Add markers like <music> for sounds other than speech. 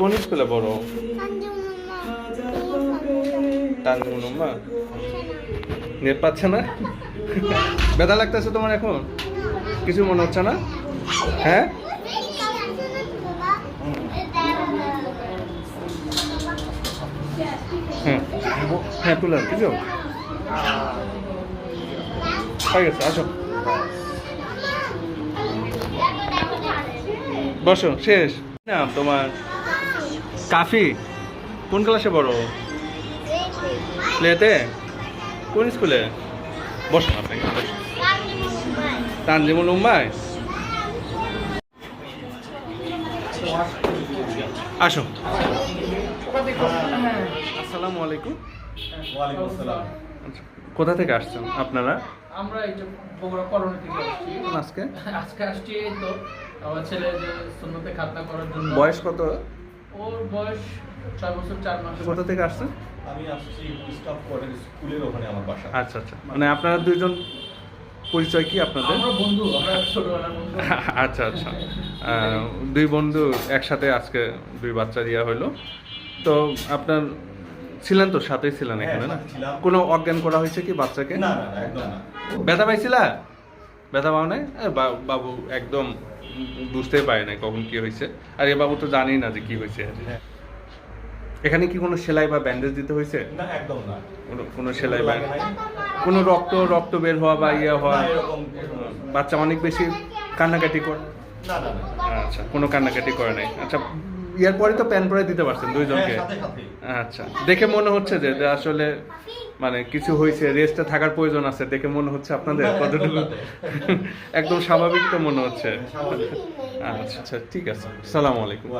কোন স্কুলে বড় তানজিমুল নেট পাচ্ছে না? ব্যথা লাগতেছে তোমার এখন? কিছু মনে হচ্ছে না? হ্যাঁ? হ্যাঁ। হ্যাঁ তুলে কিছু? হয়ে গেছে আসো। বসো শেষ। না তোমার কাফি? কোন ক্লাসে বড় প্লেতে? কোন স্কুলে? বসো আপনি। তানজিমুল উম্মায়। আসো। আসসালামু আলাইকুম। আচ্ছা, কোথা থেকে আসছেন আপনারা? আমরা এই যে বগুড়া করোনা থেকে আসছি। আজকে? আজকে আসছি এই তো আমার ছেলে যে সুন্নতে খাতনা করার জন্য। বয়স কত? ওর বয়স ছয় বছর চার মাস। কোথা থেকে আসছেন? আমি আসছি স্টাফ কোয়ার্টার স্কুলের ওখানে আমার বাসা। আচ্ছা আচ্ছা। মানে আপনারা দুইজন পরিচয় কি আপনাদের? আমরা বন্ধু আমরা ছোটবেলার বন্ধু। <laughs> আচ্ছা আচ্ছা। দুই বন্ধু একসাথে আজকে দুই বাচ্চা দিয়া হলো তো আপনার ছিলেন তো সাথেই ছিলেন হ্যাঁ, এখানে না? কোনো অজ্ঞান করা হয়েছে কি বাচ্চাকে? না একদম না। ব্যথা পাইছিলা? ব্যথা পাও নাই? বা- বাবু একদম বুঝতেই পারে না কখন কি হয়েছে। আর এ বাবু তো জানেই না যে কি হয়েছে। হ্যাঁ। এখানে কি কোনো সেলাই বা ব্যান্ডেজ দিতে হয়েছে? না একদম না। কোনো- সেলাই বা কোনো রক্ত রক্ত বের হওয়া বা ইয়ে হওয়া? বাচ্চা অনেক বেশি কান্নাকাটি করে? না না না। আচ্ছা কোনো কান্নাকাটি করে নাই। আচ্ছা ইয়ার পরে তো প্যান পরে দিতে পারছেন দুইজনকে। হ্যাঁ, সাথে সাথে আচ্ছা দেখে মনে হচ্ছে যে আসলে মানে কিছু হয়েছে রেস্টে থাকার প্রয়োজন আছে দেখে মনে হচ্ছে আপনাদের কতটুকু একদম স্বাভাবিক তো মনে হচ্ছে। আচ্ছা আচ্ছা ঠিক আছে সালাম আলাইকুম।